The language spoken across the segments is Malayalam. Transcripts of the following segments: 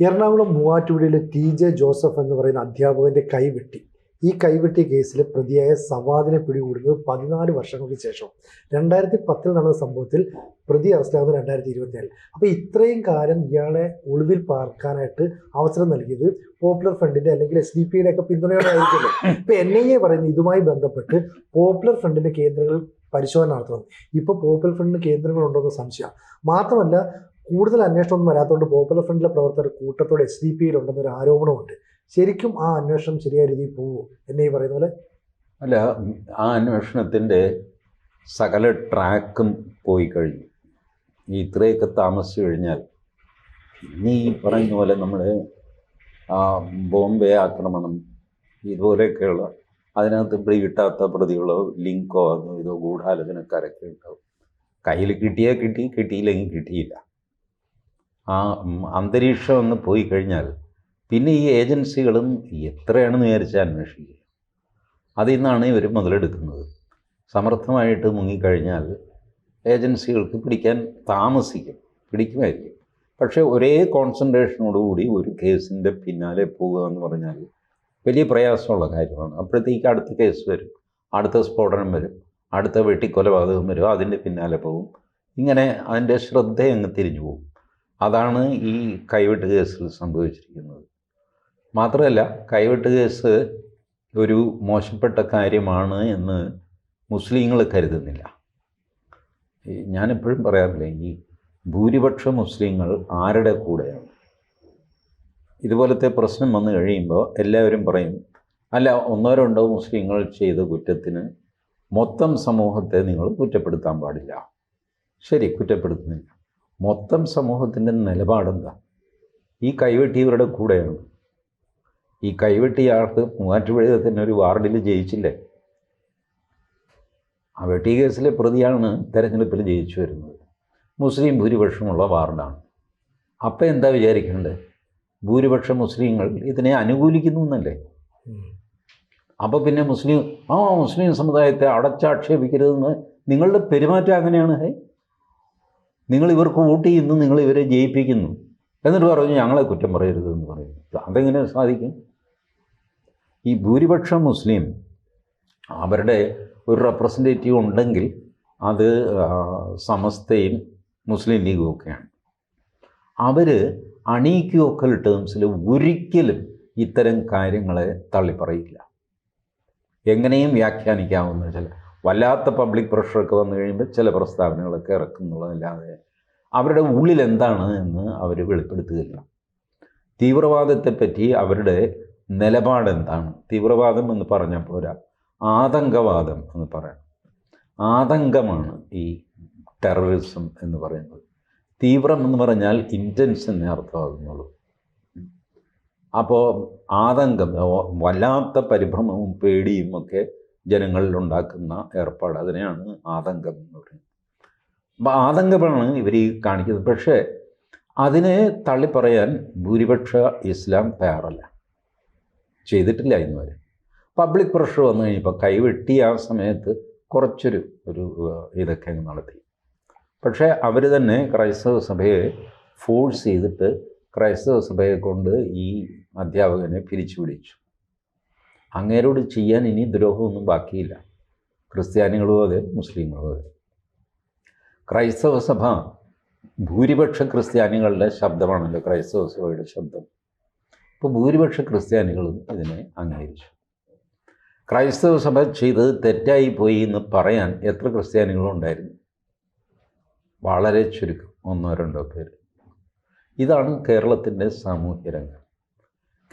എറണാകുളം മൂവാറ്റുപുഴയിലെ ടി ജെ ജോസഫ് എന്ന് പറയുന്ന അധ്യാപകന്റെ കൈവെട്ടി. ഈ കൈവെട്ടി കേസിലെ പ്രതിയായ സവാദിനെ പിടികൂടുന്നത് പതിനാല് വർഷങ്ങൾക്ക് ശേഷം. രണ്ടായിരത്തി പത്തിൽ നടന്ന സംഭവത്തിൽ പ്രതി അറസ്റ്റിലാകുന്നത് രണ്ടായിരത്തി ഇരുപത്തിനാലിൽ അപ്പോൾ ഇത്രയും കാലം ഇയാളെ ഒളിവിൽ പാർക്കാനായിട്ട് അവസരം നൽകിയത് പോപ്പുലർ ഫ്രണ്ടിന്റെ അല്ലെങ്കിൽ എസ് ഡി പിയുടെ ഒക്കെ പിന്തുണയോടെ ആയിരിക്കുമല്ലോ ഇപ്പൊ എൻ ഐ എ പറയുന്നത് ഇതുമായി ബന്ധപ്പെട്ട് പോപ്പുലർ ഫ്രണ്ടിന്റെ കേന്ദ്രങ്ങൾ പരിശോധന നടത്തണം. ഇപ്പൊ പോപ്പുലർ ഫ്രണ്ടിന് കേന്ദ്രങ്ങളുണ്ടോ എന്ന് സംശയം. മാത്രമല്ല കൂടുതൽ അന്വേഷണമൊന്നും വരാത്തതുകൊണ്ട് പോപ്പുലർ ഫ്രണ്ടിലെ പ്രവർത്തകർ കൂട്ടത്തോടെ എസ് ഡി പിയിൽ ഉണ്ടെന്നൊരു ആരോപണമുണ്ട് ശരിക്കും ആ അന്വേഷണം ശരിയായ രീതിയിൽ പോവോ എന്നെ ഈ പറയുന്ന പോലെ? അല്ല ആ അന്വേഷണത്തിന്റെ സകല ട്രാക്കും പോയി കഴിഞ്ഞു. ഈ ഇത്രയൊക്കെ താമസിച്ചു കഴിഞ്ഞാൽ ഇനി ഈ പറയുന്ന പോലെ നമ്മൾ ബോംബെ ആക്രമണം ഇതുപോലെയൊക്കെയുള്ള അതിനകത്ത് പിടികിട്ടാത്ത പ്രതികളോ ലിങ്കോ അതോ ഇതോ ഗൂഢാലോചനക്കാരൊക്കെ ഉണ്ടാവും. കയ്യിൽ കിട്ടിയാൽ കിട്ടി കിട്ടിയില്ലെങ്കിൽ കിട്ടിയില്ല. ആ അന്തരീക്ഷം ഒന്ന് പോയി കഴിഞ്ഞാൽ പിന്നെ ഈ ഏജൻസികളും എത്രയാണെന്ന് വിചാരിച്ചാൽ അന്വേഷിക്കുക അതിൽ നിന്നാണ് ഇവർ മുതലെടുക്കുന്നത്. സമർത്ഥമായിട്ട് മുങ്ങിക്കഴിഞ്ഞാൽ ഏജൻസികൾക്ക് പിടിക്കാൻ താമസിക്കും പിടിക്കുമായിരിക്കും. പക്ഷേ ഒരേ കോൺസെൻട്രേഷനോടുകൂടി ഒരു കേസിന്റെ പിന്നാലെ പോകുക എന്ന് പറഞ്ഞാൽ വലിയ പ്രയാസമുള്ള കാര്യമാണ്. അപ്പോഴത്തേക്ക് അടുത്ത കേസ് വരും അടുത്ത സ്ഫോടനം വരും അടുത്ത വെട്ടിക്കൊലപാതകം വരും അതിന്റെ പിന്നാലെ പോകും. ഇങ്ങനെ അതിന്റെ ശ്രദ്ധയങ്ങ് തിരിഞ്ഞു പോകും. അതാണ് ഈ കൈവെട്ട് കേസിൽ സംഭവിച്ചിരിക്കുന്നത്. മാത്രമല്ല കൈവെട്ട് കേസ് ഒരു മോശപ്പെട്ട കാര്യമാണ് എന്ന് മുസ്ലിങ്ങൾ കരുതുന്നില്ല. ഞാനെപ്പോഴും പറയാറില്ലേ ഈ ഭൂരിപക്ഷ മുസ്ലിങ്ങൾ ആരുടെ കൂടെയാണ്? ഇതുപോലത്തെ പ്രശ്നം വന്നു കഴിയുമ്പോൾ എല്ലാവരും പറയും അല്ല ഒന്നോ രണ്ടോ മുസ്ലിങ്ങൾ ചെയ്ത കുറ്റത്തിന് മൊത്തം സമൂഹത്തെ നിങ്ങൾ കുറ്റപ്പെടുത്താൻ പാടില്ല. ശരി കുറ്റപ്പെടുത്തുന്നില്ല. മൊത്തം സമൂഹത്തിന്റെ നിലപാടെന്താ? ഈ കൈവെട്ടിയവരുടെ കൂടെയാണ്. ഈ കൈവെട്ടിയാൾക്ക് മൂവാറ്റുപുഴയിൽ തന്നെ ഒരു വാർഡിൽ ജയിച്ചില്ലേ? ആ വെട്ടി കേസിലെ പ്രതിയാണ് തെരഞ്ഞെടുപ്പിൽ ജയിച്ചു വരുന്നത്. മുസ്ലിം ഭൂരിപക്ഷമുള്ള വാർഡാണ്. അപ്പം എന്താ വിചാരിക്കേണ്ടത് ഭൂരിപക്ഷ മുസ്ലിങ്ങൾ ഇതിനെ അനുകൂലിക്കുന്നു എന്നല്ലേ? അപ്പോൾ പിന്നെ മുസ്ലിം ആ മുസ്ലിം സമുദായത്തെ അടച്ചാക്ഷേപിക്കരുതെന്ന് നിങ്ങളുടെ പെരുമാറ്റം അങ്ങനെയാണ് ഹേ? നിങ്ങൾ ഇവർക്ക് വോട്ട് ചെയ്യുന്നു നിങ്ങൾ ഇവരെ ജയിപ്പിക്കുന്നു. എന്നിട്ട് പറഞ്ഞു ഞങ്ങളെ കുറ്റം പറയരുത് എന്ന് പറയുന്നു അതെങ്ങനെ സാധിക്കും? ഈ ഭൂരിപക്ഷ മുസ്ലിം അവരുടെ ഒരു റെപ്രസെന്റേറ്റീവ് ഉണ്ടെങ്കിൽ അത് സമസ്തയും മുസ്ലിം ലീഗും ഒക്കെയാണ്. അവർ അണീക്യോക്കൽ ടേംസിൽ ഒരിക്കലും ഇത്തരം കാര്യങ്ങളെ തള്ളിപ്പറയില്ല. എങ്ങനെയും വ്യാഖ്യാനിക്കാവുന്ന ചില വല്ലാത്ത പബ്ലിക് പ്രഷറൊക്കെ വന്നു കഴിയുമ്പോൾ ചില പ്രസ്താവനകളൊക്കെ ഇറക്കുന്നുള്ളതല്ലാതെ അവരുടെ ഉള്ളിൽ എന്താണ് എന്ന് അവർ വെളിപ്പെടുത്തുകയില്ല. തീവ്രവാദത്തെപ്പറ്റി അവരുടെ നിലപാട് എന്താണ്? തീവ്രവാദം എന്ന് പറഞ്ഞാൽ പോരാ. ആതങ്കവാദം എന്ന് പറയാം ആതങ്കമാണ് ഈ ടെററിസം എന്ന് പറയുന്നത്. തീവ്രം എന്ന് പറഞ്ഞാൽ ഇന്റൻസ് എന്നേ അർത്ഥമാകുന്നുള്ളൂ അപ്പോൾ ആതങ്കം വല്ലാത്ത പരിഭ്രമവും പേടിയും ഒക്കെ ജനങ്ങളിൽ ഉണ്ടാക്കുന്ന ഏർപ്പാട്. അതിനെയാണ് ആതങ്കം എന്ന് പറയുന്നത്. അപ്പം ആതങ്കമാണ് ഇവർ ഈ കാണിക്കുന്നത്. പക്ഷേ അതിനെ തള്ളിപ്പറയാൻ ഭൂരിപക്ഷ ഇസ്ലാം തയ്യാറല്ല. ചെയ്തിട്ടില്ല ഇന്ന് വരെ പബ്ലിക് പ്രഷർ വന്നു കഴിഞ്ഞപ്പോൾ കൈവെട്ടി ആ സമയത്ത് കുറച്ചൊരു ഒരു ഇതൊക്കെ അങ്ങ് നടത്തി. പക്ഷേ അവർ തന്നെ ക്രൈസ്തവ സഭയെ ഫോഴ്സ് ചെയ്തിട്ട് ക്രൈസ്തവ സഭയെ കൊണ്ട് ഈ അധ്യാപകനെ പിരിച്ചു പിടിച്ചു അങ്ങേരോട് ചെയ്യാൻ ഇനി ദ്രോഹമൊന്നും ബാക്കിയില്ല. ക്രിസ്ത്യാനികളും അതെ മുസ്ലിങ്ങളും അതെ. ക്രൈസ്തവ സഭ ഭൂരിപക്ഷ ക്രിസ്ത്യാനികളുടെ ശബ്ദമാണല്ലോ ക്രൈസ്തവ സഭയുടെ ശബ്ദം. ഇപ്പോൾ ഭൂരിപക്ഷ ക്രിസ്ത്യാനികളും ഇതിനെ അംഗീകരിച്ചു. ക്രൈസ്തവ സഭ ചെയ്തത് തെറ്റായി പോയി എന്ന് പറയാൻ എത്ര ക്രിസ്ത്യാനികളും ഉണ്ടായിരുന്നു? വളരെ ചുരുക്കം ഒന്നോ രണ്ടോ പേര്. ഇതാണ് കേരളത്തിന്റെ സാമൂഹ്യ രംഗം.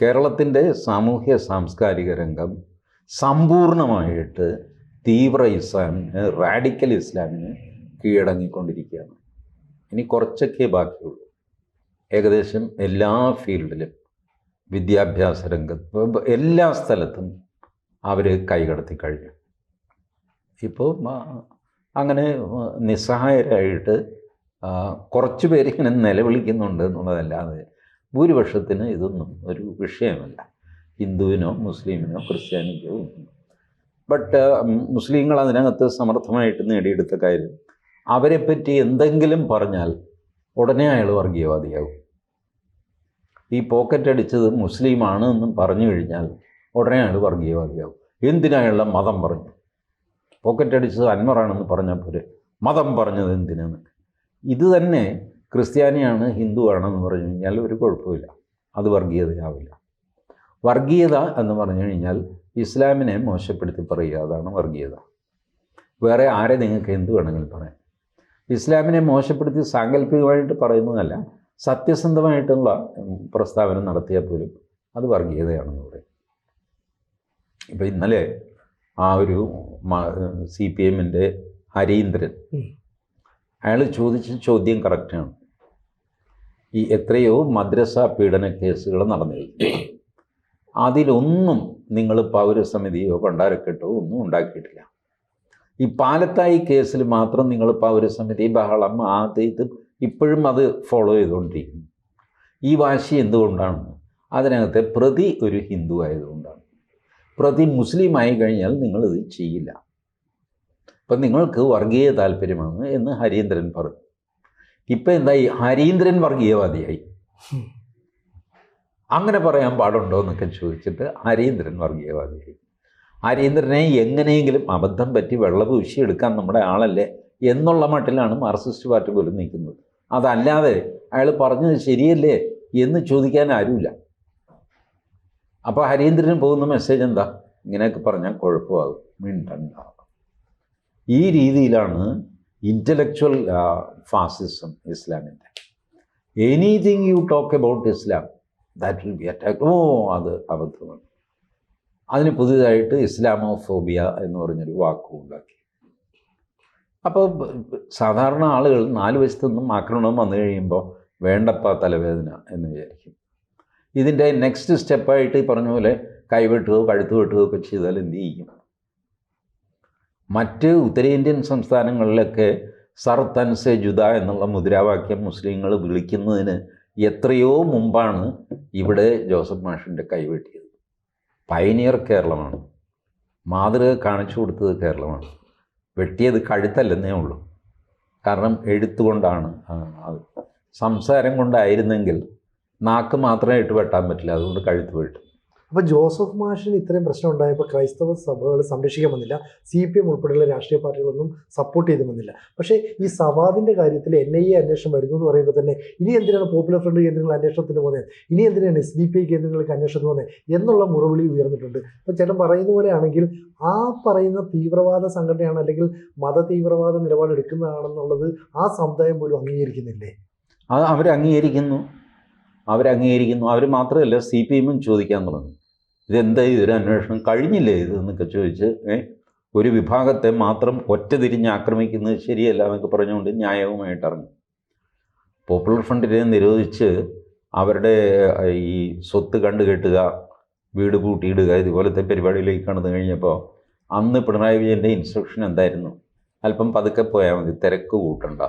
കേരളത്തിന്റെ സാമൂഹ്യ സാംസ്കാരിക രംഗം സമ്പൂർണമായിട്ട് തീവ്ര ഇസ്ലാമിന് റാഡിക്കൽ ഇസ്ലാമിന് കീഴടങ്ങിക്കൊണ്ടിരിക്കുകയാണ്. ഇനി കുറച്ചൊക്കെ ബാക്കിയുള്ളൂ. ഏകദേശം എല്ലാ ഫീൽഡിലും വിദ്യാഭ്യാസ രംഗത്ത് എല്ലാ സ്ഥലത്തും അവർ കൈകടത്തി കഴിഞ്ഞു. ഇപ്പോൾ അങ്ങനെ നിസ്സഹായരായിട്ട് കുറച്ച് പേര് ഇങ്ങനെ നിലവിളിക്കുന്നുണ്ട് എന്നുള്ളതല്ലാതെ ഭൂരിപക്ഷത്തിന് ഇതൊന്നും ഒരു വിഷയമല്ല. ഹിന്ദുവിനോ മുസ്ലിമിനോ ക്രിസ്ത്യാനിക്കോ ബട്ട് മുസ്ലിങ്ങൾ അതിനകത്ത് സമർത്ഥമായിട്ട് നേടിയെടുത്ത കാര്യം അവരെപ്പറ്റി എന്തെങ്കിലും പറഞ്ഞാൽ ഉടനെ അയാൾ വർഗീയവാദിയാകും ഈ പോക്കറ്റ് അടിച്ചത് മുസ്ലിമാണ് എന്നും പറഞ്ഞു കഴിഞ്ഞാൽ ഉടനെ അയാൾ വർഗീയവാദിയാവും. എന്തിനായുള്ള മതം പറഞ്ഞു പോക്കറ്റ് അടിച്ചത് അൻവറാണെന്ന് പറഞ്ഞാൽ പോരെ. മതം പറഞ്ഞത് എന്തിനാണ് ഇത് തന്നെ ക്രിസ്ത്യാനിയാണ് ഹിന്ദു ആണെന്ന് പറഞ്ഞു കഴിഞ്ഞാൽ ഒരു കുഴപ്പമില്ല. അത് വർഗീയതയാവില്ല. വർഗീയത എന്ന് പറഞ്ഞു കഴിഞ്ഞാൽ ഇസ്ലാമിനെ മോശപ്പെടുത്തി പറയുക അതാണ് വർഗീയത. വേറെ ആരെ നിങ്ങൾക്ക് എന്ത് വേണമെങ്കിലും പറയാം. ഇസ്ലാമിനെ മോശപ്പെടുത്തി സാങ്കല്പികമായിട്ട് പറയുന്നതല്ല സത്യസന്ധമായിട്ടുള്ള പ്രസ്താവന നടത്തിയാൽ പോലും അത് വർഗീയതയാണെന്ന് പറയും. ഇപ്പം ഇന്നലെ ആ ഒരു സി പി എമ്മിന്റെ ഹരീന്ദ്രൻ അയാൾ ചോദിച്ച ചോദ്യം കറക്റ്റാണ് ഈ എത്രയോ മദ്രസ പീഡന കേസുകൾ നടന്നിരുന്നു. അതിലൊന്നും നിങ്ങൾ പൗരസമിതിയോ ഭണ്ഡാരക്കെട്ടോ ഒന്നും ഉണ്ടാക്കിയിട്ടില്ല. ഈ പാലത്തായി കേസിൽ മാത്രം നിങ്ങൾ പൗരസമിതി ബഹളം അത് ഇപ്പോഴും അത് ഫോളോ ചെയ്തുകൊണ്ടിരിക്കുന്നു. ഈ വാശി എന്തുകൊണ്ടാണ്? അതിനകത്തെ പ്രതി ഒരു ഹിന്ദു ആയതുകൊണ്ടാണ്. പ്രതി മുസ്ലിം ആയി കഴിഞ്ഞാൽ നിങ്ങളിത് ചെയ്യില്ല. അപ്പം നിങ്ങൾക്ക് വർഗീയ താല്പര്യമാണ് എന്ന് ഹരീന്ദ്രൻ പറഞ്ഞു. ഇപ്പം എന്തായി? ഹരീന്ദ്രൻ വർഗീയവാദിയായി. അങ്ങനെ പറയാൻ പാടുണ്ടോ എന്നൊക്കെ ചോദിച്ചിട്ട് ഹരീന്ദ്രൻ വർഗീയവാദിയായി. ഹരീന്ദ്രനെ എങ്ങനെയെങ്കിലും അബദ്ധം പറ്റി വെള്ളപൂശി എടുക്കാൻ നമ്മുടെ ആളല്ലേ എന്നുള്ള മട്ടിലാണ് മാർസിസ്റ്റ് പാർട്ടി പോലും നിൽക്കുന്നത്. അതല്ലാതെ അയാൾ പറഞ്ഞത് ശരിയല്ലേ എന്ന് ചോദിക്കാൻ ആരുമില്ല. അപ്പോൾ ഹരീന്ദ്രന് പോകുന്ന മെസ്സേജ് എന്താ? ഇങ്ങനെയൊക്കെ പറഞ്ഞാൽ കുഴപ്പമാകും. മിണ്ടണ്ട. ഈ രീതിയിലാണ് ഇന്റലക്ച്വൽ ഫാസിസം ഇസ്ലാമിന്റെ anything you talk about Islam that will be attack ഓ അത് അബദ്ധമാണ്. അതിന് പുതിയതായിട്ട് ഇസ്ലാമോഫോബിയ എന്ന് പറഞ്ഞൊരു വാക്കും ഉണ്ടാക്കി. അപ്പോൾ സാധാരണ ആളുകൾ നാല് വശത്തു നിന്നും ആക്രമണം വന്നു കഴിയുമ്പോൾ വേണ്ടപ്പ തലവേദന എന്ന് വിചാരിക്കും. ഇതിന്റെ നെക്സ്റ്റ് സ്റ്റെപ്പായിട്ട് ഈ പറഞ്ഞ പോലെ കൈവെട്ടുകയോ കഴുത്ത് വെട്ടുകയോ ഒക്കെ ചെയ്താൽ എന്ത് ചെയ്യും? മറ്റ് ഉത്തരേന്ത്യൻ സംസ്ഥാനങ്ങളിലൊക്കെ സർ തൻസെ ജുദ എന്നുള്ള മുദ്രാവാക്യം മുസ്ലിങ്ങൾ വിളിക്കുന്നതിന് എത്രയോ മുമ്പാണ് ഇവിടെ ജോസഫ് മാഷിന്റെ കൈവെട്ടിയത്. പയനിയർ കേരളമാണ്. മാതൃക കാണിച്ചു കൊടുത്തത് കേരളമാണ്. വെട്ടിയത് കഴുത്തല്ലെന്നേ ഉള്ളൂ. കാരണം എഴുത്തുകൊണ്ടാണ് അത്. സംസാരം കൊണ്ടായിരുന്നെങ്കിൽ നാക്ക് മാത്രമായിട്ട് വെട്ടാൻ പറ്റില്ല. അതുകൊണ്ട് കഴുത്ത് വെട്ടും. അപ്പൊ ജോസഫ് മാഷിന് ഇത്രയും പ്രശ്നം ഉണ്ടായപ്പോൾ ക്രൈസ്തവ സഭകൾ സംരക്ഷിക്കാൻ വന്നില്ല. സി പി എം ഉൾപ്പെടെയുള്ള രാഷ്ട്രീയ പാർട്ടികളൊന്നും സപ്പോർട്ട് ചെയ്തു വന്നില്ല. പക്ഷേ ഈ സവാദിന്റെ കാര്യത്തിൽ എൻ ഐ എ അന്വേഷണം വരുന്നു എന്ന് പറയുമ്പോൾ തന്നെ ഇനി എന്തിനാണ് പോപ്പുലർ ഫ്രണ്ട് കേന്ദ്രങ്ങൾ അന്വേഷണത്തിന് പോകുന്നത് ഇനി എന്തിനാണ് എസ് ഡി പി ഐ കേന്ദ്രങ്ങൾക്ക് അന്വേഷണത്തിന് പോകുന്നത് എന്നുള്ള മുറവിളി ഉയർന്നിട്ടുണ്ട്. അപ്പോൾ ചേട്ടൻ പറയുന്ന പോലെയാണെങ്കിൽ ആ പറയുന്ന തീവ്രവാദ സംഘടനയാണ് അല്ലെങ്കിൽ മത തീവ്രവാദ നിലപാട് എടുക്കുന്നതാണെന്നുള്ളത് ആ സമുദായം പോലും അംഗീകരിക്കുന്നില്ലേ? അത് അവർ അംഗീകരിക്കുന്നു അവരംഗീകരിക്കുന്നു. അവർ മാത്രമല്ല സി പി എമ്മും ചോദിക്കാൻ തുടങ്ങി ഇതെന്താ ഇതൊരു അന്വേഷണം കഴിഞ്ഞില്ലേ ഇത് എന്നൊക്കെ ചോദിച്ച് ഒരു വിഭാഗത്തെ മാത്രം ഒറ്റ തിരിഞ്ഞ് ആക്രമിക്കുന്നത് ശരിയല്ല എന്നൊക്കെ പറഞ്ഞുകൊണ്ട് ന്യായവുമായിട്ട് ഇറങ്ങി. പോപ്പുലർ ഫ്രണ്ടിനെ നിരോധിച്ച് അവരുടെ ഈ സ്വത്ത് കണ്ടുകെട്ടുക വീട് പൂട്ടിയിടുക ഇതുപോലത്തെ പരിപാടിയിലേക്ക് കടന്നു കഴിഞ്ഞപ്പോൾ അന്ന് പിണറായി വിജയന്റെ ഇൻസ്ട്രക്ഷൻ എന്തായിരുന്നു? അല്പം പതുക്കെ പോയാൽ മതി തിരക്ക് കൂട്ടണ്ട.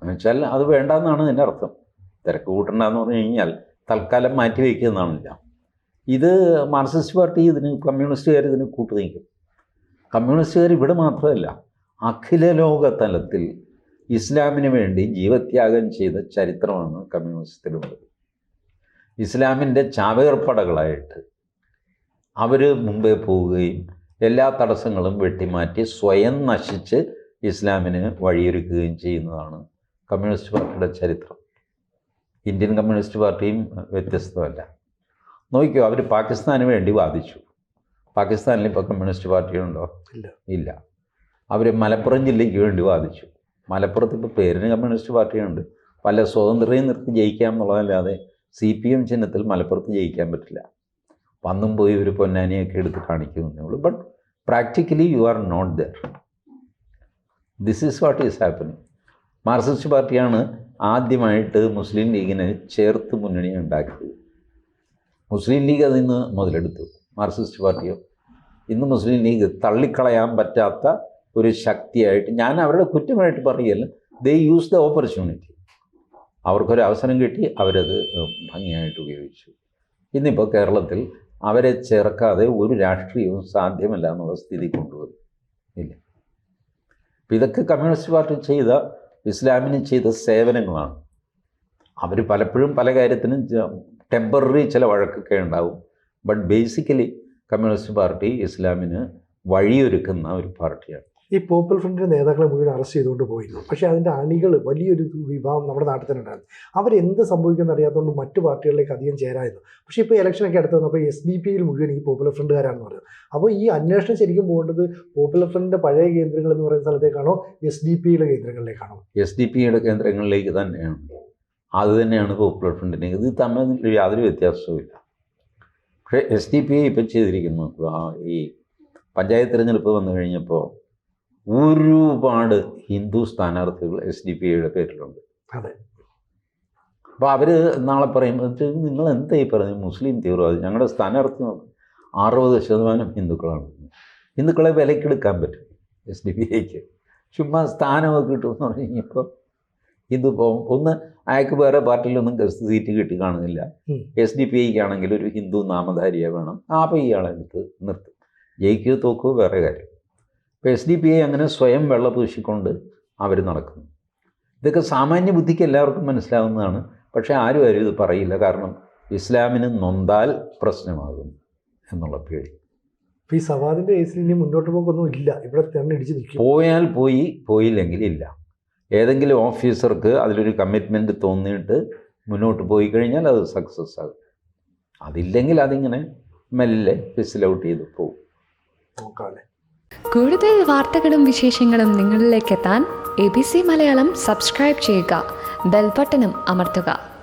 എന്നുവെച്ചാൽ അത് വേണ്ടെന്നാണ് ഇതിന്റെ അർത്ഥം. തിരക്ക് കൂട്ടണ്ടെന്ന് പറഞ്ഞു കഴിഞ്ഞാൽ തൽക്കാലം മാറ്റി വയ്ക്കുന്നതാണില്ല ഇത് മാർക്സിസ്റ്റ് പാർട്ടി ഇതിന് കമ്മ്യൂണിസ്റ്റുകാർ ഇതിന് കൂട്ടു നിൽക്കും കമ്മ്യൂണിസ്റ്റുകാർ ഇവിടെ മാത്രമല്ല അഖില ലോക തലത്തിൽ ഇസ്ലാമിന് വേണ്ടി ജീവത്യാഗം ചെയ്ത ചരിത്രമാണ് കമ്മ്യൂണിസത്തിലുള്ളത് ഇസ്ലാമിന്റെ ചാവേർപ്പടകളായിട്ട് അവർ മുമ്പേ പോവുകയും എല്ലാ തടസ്സങ്ങളും വെട്ടിമാറ്റി സ്വയം നശിച്ച് ഇസ്ലാമിന് വഴിയൊരുക്കുകയും ചെയ്യുന്നതാണ് കമ്മ്യൂണിസ്റ്റ് പാർട്ടിയുടെ ചരിത്രം. ഇന്ത്യൻ കമ്മ്യൂണിസ്റ്റ് പാർട്ടിയും വ്യത്യസ്തമല്ല. നോക്കിക്കോ അവർ പാകിസ്ഥാന് വേണ്ടി വാദിച്ചു. പാകിസ്ഥാനിൽ ഇപ്പോൾ കമ്മ്യൂണിസ്റ്റ് പാർട്ടിയുണ്ടോ ഇല്ല. ഇല്ല. അവർ മലപ്പുറം ജില്ലയ്ക്ക് വേണ്ടി വാദിച്ചു. മലപ്പുറത്ത് ഇപ്പോൾ പേരിന് കമ്മ്യൂണിസ്റ്റ് പാർട്ടിയുണ്ട് പല സ്വതന്ത്രയും നിർത്തി ജയിക്കാം എന്നുള്ളതല്ലാതെ സി പി എം ചിഹ്നത്തിൽ മലപ്പുറത്ത് ജയിക്കാൻ പറ്റില്ല. വന്നും പോയി ഒരു പൊന്നാനിയൊക്കെ എടുത്ത് കാണിക്കുന്നേ ഉള്ളൂ but practically you are not there this is what is happening Marxist പാർട്ടിയാണ് ആദ്യമായിട്ട് മുസ്ലിം ലീഗിനെ ചേർത്ത് മുന്നണി ഉണ്ടാക്കിയത്. മുസ്ലിം ലീഗ് അതിൽ നിന്ന് മുതലെടുത്തു. മാർക്സിസ്റ്റ് പാർട്ടിയോ. ഇന്ന് മുസ്ലിം ലീഗ് തള്ളിക്കളയാൻ പറ്റാത്ത ഒരു ശക്തിയായിട്ട് ഞാൻ അവരുടെ കുറ്റമായിട്ട് പറയല്ല ദേ യൂസ് ദ ഓപ്പർച്യൂണിറ്റി അവർക്കൊരു അവസരം കിട്ടി അവരത് ഭംഗിയായിട്ട് ഉപയോഗിച്ചു. ഇന്നിപ്പോൾ കേരളത്തിൽ അവരെ ചേർക്കാതെ ഒരു രാഷ്ട്രീയവും സാധ്യമല്ല എന്നുള്ള സ്ഥിതി കൊണ്ടുവന്നു. ഇല്ല. അപ്പം ഇതൊക്കെ കമ്മ്യൂണിസ്റ്റ് പാർട്ടി ചെയ്ത ഇസ്ലാമിന് ചെയ്ത സേവനങ്ങളാണ്. അവർ പലപ്പോഴും പല കാര്യത്തിനും ടെമ്പററി ചില വഴക്കൊക്കെ ഉണ്ടാവും. ബട്ട് ബേസിക്കലി കമ്മ്യൂണിസ്റ്റ് പാർട്ടി ഇസ്ലാമിന് വഴിയൊരുക്കുന്ന ഒരു പാർട്ടിയാണ്. ഈ പോപ്പുലർ ഫ്രണ്ടിന്റെ നേതാക്കളെ മുഴുവൻ അറസ്റ്റ് ചെയ്തുകൊണ്ട് പോയിരുന്നു. പക്ഷേ അതിന്റെ അണികൾ വലിയൊരു വിഭാഗം നമ്മുടെ നാട്ടിൽ തന്നെ ഉണ്ടായിരുന്നു. അവരെന്ത് സംഭവിക്കുമെന്ന് അറിയാത്തതുകൊണ്ട് മറ്റു പാർട്ടികളിലേക്ക് അധികം ചേരായിരുന്നു. പക്ഷേ ഇപ്പോൾ ഇലക്ഷനൊക്കെ അടുത്ത് വന്നപ്പോൾ എസ് ഡി പിയിൽ മുഴുവൻ ഈ പോപ്പുലർ ഫ്രണ്ടുകാരാണെന്ന് പറയുന്നത് അപ്പോൾ ഈ അന്വേഷണം ശരിക്കും പോകേണ്ടത് പോപ്പുലർ ഫ്രണ്ടിന്റെ പഴയ കേന്ദ്രങ്ങൾ എന്ന് പറയുന്ന സ്ഥലത്തേക്കാണോ എസ് ഡി പിയുടെ കേന്ദ്രങ്ങളിലേക്കാണോ? എസ് ഡി പിയുടെ കേന്ദ്രങ്ങളിലേക്ക് തന്നെയാണ്. അത് തന്നെയാണ് പോപ്പുലർ ഫ്രണ്ടിന്റെ ഇത് തമ്മിൽ യാതൊരു വ്യത്യാസവുമില്ല പക്ഷേ എസ് ഡി പി ഇപ്പം ചെയ്തിരിക്കുന്നു. ആ ഈ പഞ്ചായത്ത് തിരഞ്ഞെടുപ്പ് വന്നു കഴിഞ്ഞപ്പോൾ ഒരുപാട് ഹിന്ദു സ്ഥാനാർത്ഥികൾ എസ് ഡി പി ഐയുടെ പേരിലുണ്ട്. അതെ. അപ്പോൾ അവർ നാളെ പറയും നിങ്ങൾ എന്താ ഈ പറയുന്നത് മുസ്ലിം തീവ്രവാദി? ഞങ്ങളുടെ സ്ഥാനാർത്ഥി നോക്കും അറുപത് ശതമാനം ഹിന്ദുക്കളാണ്. ഹിന്ദുക്കളെ വിലക്കെടുക്കാൻ പറ്റും എസ് ഡി പി ഐക്ക്. ചുമ്മാ സ്ഥാനമൊക്കെ കിട്ടുമെന്ന് പറഞ്ഞു കഴിഞ്ഞപ്പോൾ ഹിന്ദു ഒന്ന് അയാൾക്ക് വേറെ പാർട്ടിയിലൊന്നും സീറ്റ് കിട്ടി കാണുന്നില്ല. എസ് ഡി പി ഐക്ക് ആണെങ്കിൽ ഒരു ഹിന്ദു നാമധാരിയെ വേണം. ആ അപ്പോൾ ഇയാളെ എടുത്ത് നിർത്തും. ജയിക്കോ തോക്കോ വേറെ കാര്യം. ഇപ്പോൾ എസ് ഡി പി ഐ അങ്ങനെ സ്വയം വെള്ള പൂശിക്കൊണ്ട് അവർ നടക്കുന്നു. ഇതൊക്കെ സാമാന്യ ബുദ്ധിക്ക് എല്ലാവർക്കും മനസ്സിലാവുന്നതാണ്. പക്ഷേ ആരും ആരും ഇത് പറയില്ല. കാരണം ഇസ്ലാമിന് നൊന്താൽ പ്രശ്നമാകും എന്നുള്ള പേടി. അപ്പോൾ ഈ സവാദിന്റെ കേസിൽ ഇനി മുന്നോട്ട് പോക്കൊന്നും ഇല്ല. ഇവിടെ തന്നെ ഇടിച്ച് നിൽക്കും. പോയാൽ പോയി പോയില്ലെങ്കിൽ ഇല്ല. ഏതെങ്കിലും ഓഫീസർക്ക് അതിലൊരു കമ്മിറ്റ്മെന്റ് തോന്നിയിട്ട് മുന്നോട്ട് പോയി കഴിഞ്ഞാൽ അത് സക്സസ് ആകും. അതില്ലെങ്കിൽ അതിങ്ങനെ മെല്ലെ ഫിസിൽ ഔട്ട് ചെയ്ത് പോകും. കൂടുതൽ വാർത്തകളും വിശേഷങ്ങളും നിങ്ങളിലേക്ക് എത്താൻ A B C Malayalam subscribe ചെയ്യുക. ബെൽബട്ടനും അമർത്തുക.